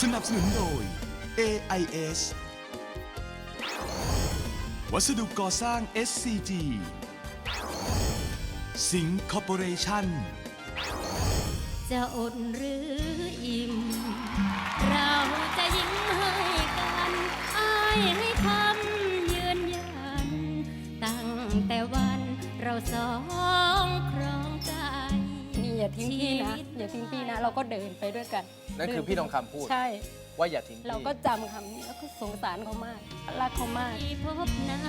สนับสนุนโดย AIS วัสดุก่อสร้าง SCG สิงคอร์ปอเรชั่น จะอดหรืออิ่ม เราจะยิ้มให้กันอายให้คำยืนยัน ตั้งแต่วันเราสอง อย่าทิ้งพี่นะชีวิตอย่าทิ้งพี่นะ เราก็เดินไปด้วยกันนั่นคือพี่ทองคำพูด ใช่ ว่าอย่าทิ้งพี่เราก็จำคำนี้แล้วก็สงสารเขามากรักเขามาก ที่พบหน้า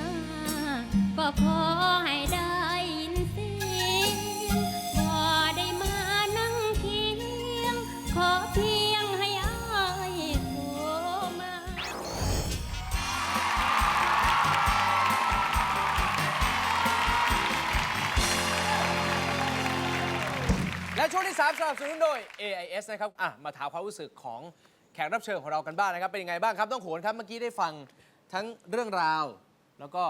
ก็ขอให้ได้ยินเสียงพอได้มานั่งเคียง ขอเพียง และช่วงที่3สนับสนุนโดย AIS นะครับอะมาถามความรู้สึกของแขกรับเชิญของเรากันบ้างนะครับ เป็นยังไงบ้างครับ ต้องโขนครับ เมื่อกี้ได้ฟังทั้งเรื่องราว แล้วก็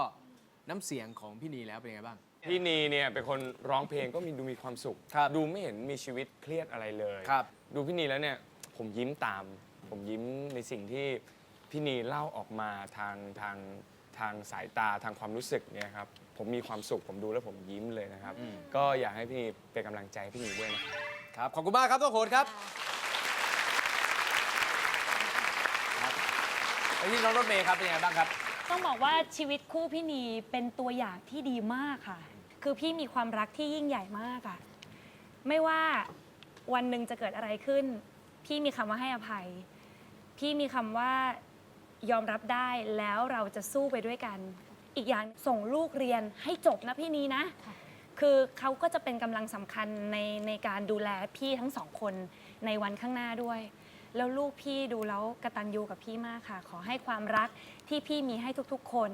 น้ำเสียงของพี่นีแล้วเป็นยังไงบ้าง พี่นีเนี่ยเป็นคนร้องเพลงก็มีดูมีความสุข ครับดูไม่เห็นมีชีวิตเครียดอะไรเลยครับ ดูพี่นีแล้วเนี่ยผมยิ้มตาม ผมยิ้มในสิ่งที่พี่นีเล่าออกมาทางทางทางสายตาทางความรู้สึกเนี่ยครับผมมีความสุขผมดูแล้วผมยิ้มเลยนะครับ ก็อยากให้พี่นีเป็นกำลังใจให้พี่นีด้วยนะครับ ครับ ขอบคุณมากครับต้องโขนครับครับแล้วที่น้องรถเมย์ครับเป็นยังไงบ้างครับ ต้องบอกว่าชีวิตคู่พี่นีเป็นตัวอย่างที่ดีมากค่ะ คือพี่มีความรักที่ยิ่งใหญ่มากอะไม่ว่าวันหนึ่งจะเกิดอะไรขึ้น พี่มีคำว่าให้อภัย พี่มีคำว่ายอมรับได้แล้วเราจะสู้ไปด้วยกัน อีกอย่างส่งลูกเรียนให้จบนะพี่นีนะ คือเขาก็จะเป็นกำลังสำคัญในในการดูแลพี่ทั้งสองคนในวันข้างหน้าด้วย แล้วลูกพี่ดูแล้วกระตันยูกับพี่มากค่ะ ขอให้ความรักที่พี่มีให้ทุกๆ คน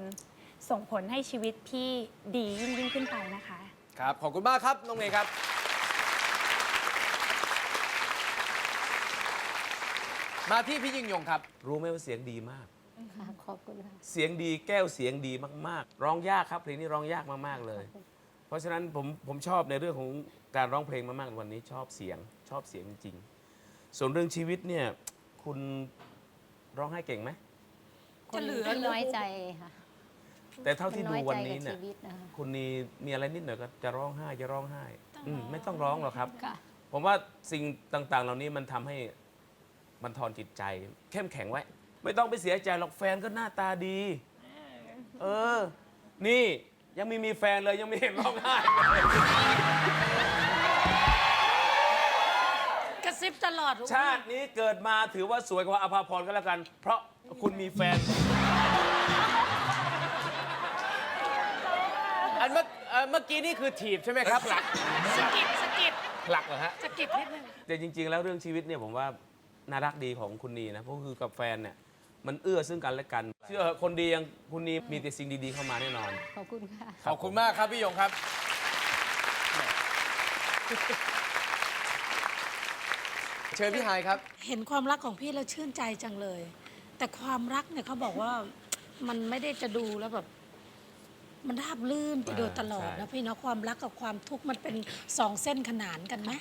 ส่งผลให้ชีวิตพี่ดียิ่งยิ่งขึ้นไปนะคะ ครับ ขอบคุณมากครับน้องเมย์ครับ มาที่พี่ยิ่งยงครับ รู้ไหมว่าเสียงดีมาก ค่ะขอบคุณค่ะ เสียงดีแก้วเสียงดีมากๆ ร้องยากครับเพลงนี้ร้องยากมากๆเลยเพ ราะฉะนั้นผมผมชอบในเรื่องของการร้องเพลงมากๆวันนี้ชอบเสียงชอบเสียงจริงๆส่วนเรื่องชีวิตเนี่ยคุณร้องไห้เก่งไหมคนไม่น้อยใจค่ะแต่เท่าที่ดูน้อยวันใจนี้กับเนี่ยชีวิตนะคะ คุณนีมีอะไรนิดหน่อยก็จะร้องไห้จะร้องไห้อืมไม่ต้องร้องหรอกครับ ค่ะ ผมว่าสิ่งต่างๆ เหล่านี้มันทำให้มันทอนจิตใจ เข้มแข็งไว้ ไม่ต้องไปเสียใจหรอกแฟนก็หน้าตาดี เออ นี่ ยังไม่มีแฟนเลยยังไม่เห็นร้องไห้เลยกระซิบตลอดชาตินี้เกิดมาถือว่าสวยกว่าอภาพรก็แล้วกัน เพราะคุณมีแฟน อันเมื่อเอ่อเมื่อกี้นี่คือถีบใช่ไหมครับสะกิดสะกิดผลักเหรอฮะ สะกิดนิดนึงแต่จริง ๆ แล้วเรื่องชีวิตเนี่ยผมว่าน่ารักดีของคุณนีนะเพราะคือกับแฟนเนี่ย มันเอื้อซึ่งกันและกัน เชื่อเหอะคนดีอย่างคุณนีมีแต่สิ่งดีๆเข้ามาแน่นอน ขอบคุณค่ะ ขอบคุณมากครับพี่ยงครับ เชิญพี่ไฮายครับ เห็นความรักของพี่แล้วชื่นใจจังเลย แต่ความรักเนี่ยเขาบอกว่ามันไม่ได้จะดูแล้วแบบ มันราบลื่นไปโดยตลอดใช่ นะพี่เนาะความรักกับความทุกข์มันเป็นสองเส้นขนานกันไหม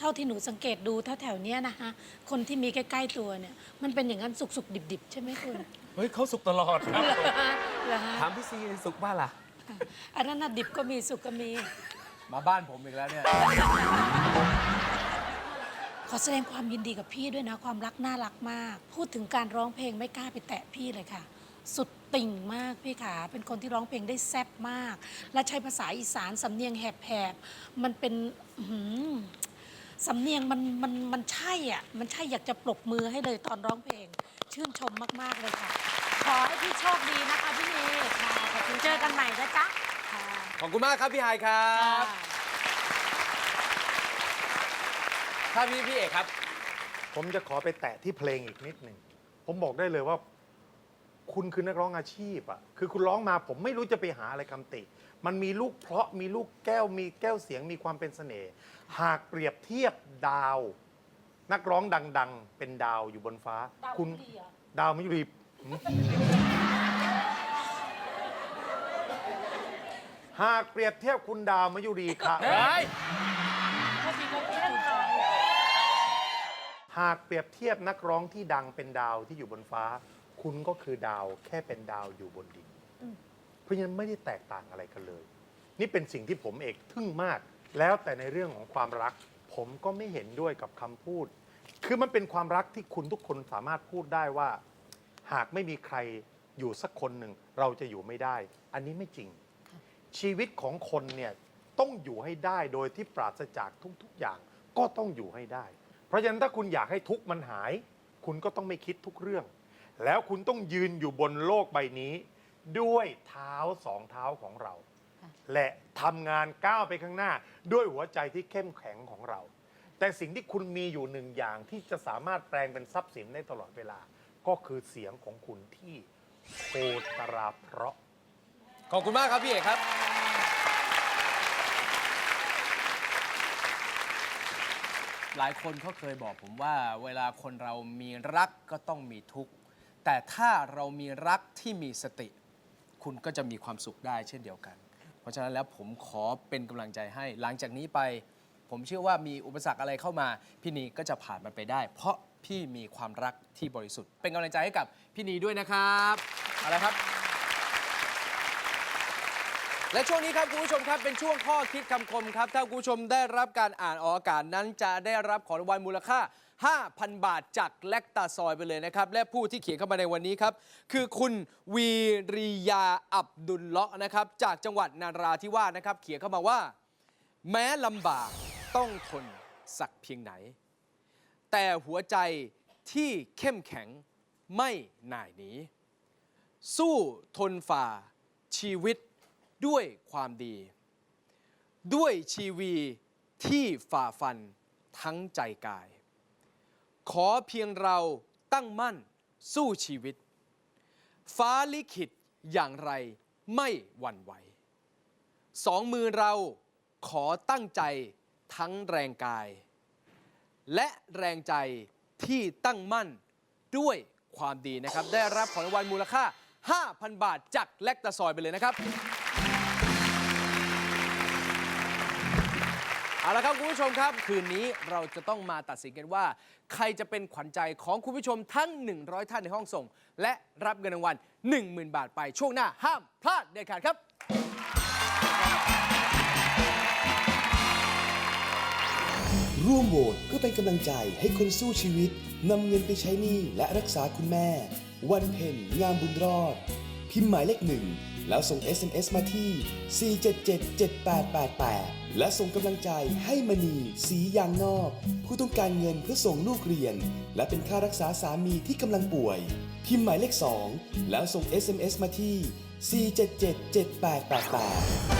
เท่าที่หนูสังเกตดูแถวๆเนี้ยนะคะ คนที่มีใกล้ ๆ ตัวเนี่ย มันเป็นอย่างนั้นสุกๆ ดิบๆ ใช่ไหมคุณ เฮ้ยเขาสุขตลอดครับ เหรอฮะถามพี่ซีสุขบ้างล่ะ อันนั้นน่ะดิบก็มีสุกก็มี มาบ้านผมอีกแล้วเนี่ย ขอแสดงความยินดีกับพี่ด้วยนะ ความรักน่ารักมาก พูดถึงการร้องเพลงไม่กล้าไปแตะพี่เลยค่ะ สุดติ่งมากพี่ขาเป็นคนที่ร้องเพลงได้แซ่บมาก และใช้ภาษาอีสานสำเนียงแหบๆมันเป็นอื้อหือ สำเนียงมันมันมันใช่อะ มันใช่อยากจะปรบมือให้เลยตอนร้องเพลง ชื่นชมมาก ๆ เลยค่ะ ขอให้พี่โชคดีนะคะพี่เมย์ค่ะขอบคุณเจอกันใหม่นะจ๊ะค่ะขอบคุณมากครับพี่ไฮายครับถ้าพี่พี่เอกครับ ผมจะขอไปแตะที่เพลงอีกนิดหนึ่ง ผมบอกได้เลยว่า คุณคือนักร้องอาชีพอะคือคุณร้องมาผมไม่รู้จะไปหาอะไรคำติ มันมีลูกเพราะมีลูกแก้วมีแก้วเสียงมีความเป็นเสน่ห์หากเปรียบเทียบดาว นักร้องดัง ๆ เป็นดาวอยู่บนฟ้าคุณดาวมยุรีหืมหากเปรียบเทียบคุณดาวมยุรีค่ะ เฮ้ยหหากเปรียบเทียบนักร้องที่ดังเป็นดาวที่อยู่บนฟ้า คุณก็คือดาวแค่เป็นดาวอยู่บนดินเพราะฉะนั้นไม่ได้แตกต่างอะไรกันเลย นี่เป็นสิ่งที่ผมเอกทึ่งมาก แล้วแต่ในเรื่องของความรัก ผมก็ไม่เห็นด้วยกับคำพูด คือมันเป็นความรักที่คุณทุกคนสามารถพูดได้ว่า หากไม่มีใครอยู่สักคนหนึ่ง เราจะอยู่ไม่ได้ อันนี้ไม่จริง ชีวิตของคนเนี่ยต้องอยู่ให้ได้โดยที่ปราศจากทุก ๆ อย่างก็ต้องอยู่ให้ได้ เพราะฉะนั้นถ้าคุณอยากให้ทุกข์มันหาย คุณก็ต้องไม่คิดทุกเรื่อง แล้วคุณต้องยืนอยู่บนโลกใบนี้ ด้วยเท้าสองเท้าของเรา และทำงานก้าวไปข้างหน้า ด้วยหัวใจที่เข้มแข็งของเรา แต่สิ่งที่คุณมีอยู่หนึ่งอย่างที่จะสามารถแปลงเป็นทรัพย์สินได้ตลอดเวลา ก็คือเสียงของคุณที่โคตราเพราะ ขอบคุณมากครับพี่เอกครับ หลายคนเขาเคยบอกผมว่า เวลาคนเรามีรักก็ต้องมีทุกข์ แต่ถ้าเรามีรักที่มีสติ คุณก็จะมีความสุขได้เช่นเดียวกัน เพราะฉะนั้นแล้วผมขอเป็นกำลังใจให้ หลังจากนี้ไป ผมเชื่อว่ามีอุปสรรคอะไรเข้ามา พี่นีก็จะผ่านมันไปได้ เพราะพี่มีความรักที่บริสุทธิ์ เป็นกำลังใจให้กับพี่นีด้วยนะครับเอาละครับ และช่วงนี้ครับคุณผู้ชมครับเป็นช่วงข้อคิดคำคมครับ ถ้าคุณผู้ชมได้รับการอ่านออกอากาศนั้นจะได้รับของรางวัลมูลค่า 5,000 บาทจากแลคตาซอยไปเลยนะครับ และผู้ที่เขียนเข้ามาในวันนี้ครับ คือคุณวีริยาอับดุลเลาะนะครับ จากจังหวัดนาราธิวาสนะครับ เขียนเข้ามาว่า แม้ลำบากต้องทนสักเพียงไหน แต่หัวใจที่เข้มแข็งไม่หน่ายหนีสู้ทนฝ่าชีวิต ด้วยความดี ด้วยชีวีที่ฝ่าฟันทั้งใจกาย ขอเพียงเราตั้งมั่นสู้ชีวิต ฟ้าลิขิตอย่างไรไม่หวั่นไหว สองมือเราขอตั้งใจทั้งแรงกาย และแรงใจที่ตั้งมั่นด้วยความดีนะครับ ได้รับของรางวัลมูลค่า 5,000 บาทจากแลคตาซอยไปเลยนะครับ เอาละครับคุณผู้ชมครับ คืนนี้เราจะต้องมาตัดสินกันว่า ใครจะเป็นขวัญใจของคุณผู้ชมทั้ง 100 ท่านในห้องส่ง และรับเงินรางวัล10,000 บาทไปช่วงหน้าห้ามพลาดเด็ดขาดครับ ร่วมโหวตเพื่อเป็นกำลังใจให้คนสู้ชีวิตนำเงินไปใช้หนี้และรักษาคุณแม่ วันเพ็ญงามบุญรอด พิมพ์หมายเลขหนึ่ง แล้วส่ง SMS มาที่ 4777888 และส่งกำลังใจให้มณีสียางนอก ผู้ต้องการเงินเพื่อส่งลูกเรียน และเป็นค่ารักษาสามีที่กำลังป่วย พิมพ์หมายเลข 2 แล้วส่ง SMS มาที่ 4777888